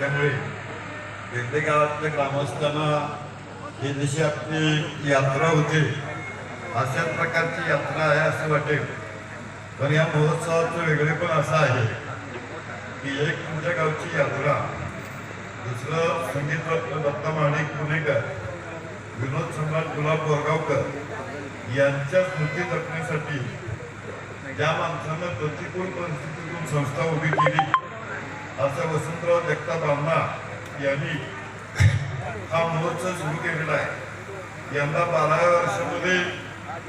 असल्यामुळे वेगळे गावातल्या ग्रामस्थांना ही जशी आपली यात्रा होते अशाच प्रकारची यात्रा आहे असं वाटेल. पण या महोत्सवाचं वेगळेपण असं आहे की एक तुमच्या गावची यात्रा दुसरं संगीत दत्ता माणिक पुणेकर विनोद सम्राट गुलाब बोरगावकर यांच्या स्मृती जपण्यासाठी ज्या माणसानं प्रतिकूल परिस्थितीतून संस्था उभी केली. असं वसंतराव जगताप अण्णा यांनी हा महोत्सव सुरू केलेला आहे. यंदा बाराव्या वर्षामध्ये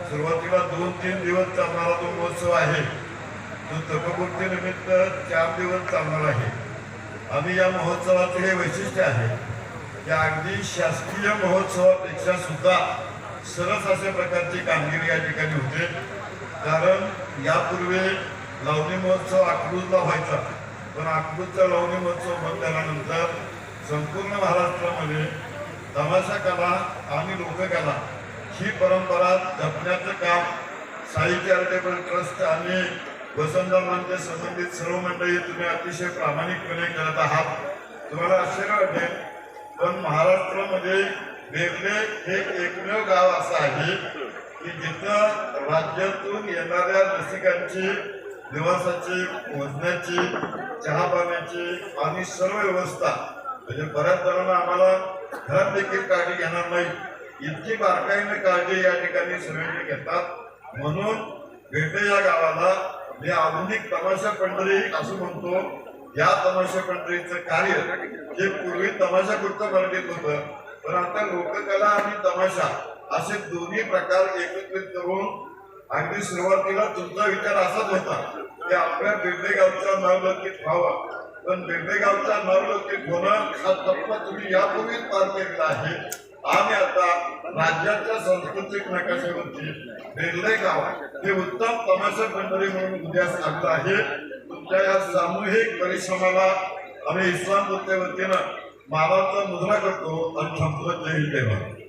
सुरुवातीला दोन तीन दिवस चालणारा तो महोत्सव आहे. तो तपपूर्तीनिमित्त चार दिवस चालणार आहे. आणि या महोत्सवाचे हे वैशिष्ट्य आहे की अगदी शासकीय महोत्सवापेक्षा सुद्धा सरस अशा प्रकारची कामगिरी या ठिकाणी होते. कारण यापूर्वी लावणी महोत्सव अकलूजला व्हायचा. पण अकलूजचा लावणी महोत्सव बंद झाल्यानंतर संपूर्ण महाराष्ट्रामध्ये तमाशा कला आणि लोककला ही परंपरा जपण्याचं काम साहित्य आर्टेबल ट्रस्ट आणि वसंतरावांच्या संबंधित सर्व मंडळी तुम्ही अतिशय प्रामाणिकपणे करत आहात. तुम्हाला आश्चर्य वाटेल पण महाराष्ट्रामध्ये वेगळे हे एकमेव गाव असं आहे की जिथं राज्यातून येणाऱ्या रसिकांची निवासाची भोजनाची चहा पाण्याची आणि सर्व व्यवस्था. म्हणजे बऱ्याच जणांना आम्हाला घरात देखील काळजी घेणार नाही. इतकी बारकाईने काळजी या ठिकाणी सर्वांनी घेतात. म्हणून भेटे या गावाला मी आधुनिक तमाशा पंढरी असं म्हणतो. या तमाशा पंढरीचं कार्य जे पूर्वी तमाशा कुर्त मराठीत होतं. पण आता लोककला आणि तमाशा असे दोन्ही प्रकार एकत्रित करून अगदी सुरुवातीला तुमचा विचार असाच होता. ते आपल्या बेर्डे गावचा नवलौकिक व्हावा. पण बेर्डे गावचा नवलौकिक होणं हा टप्पा तुम्ही यापूर्वीच पार केलेला आहे. आणि आता राज्याच्या सांस्कृतिक नकाशावरती बेर्डे गाव हे उत्तम तमाशा मंडळी म्हणून उद्यास लागलं आहे. तुमच्या या सामूहिक परिश्रमाला आम्ही इस्लाम वतीनं मालाचा मुद्रा करतो आणि थांबतो जय हिंद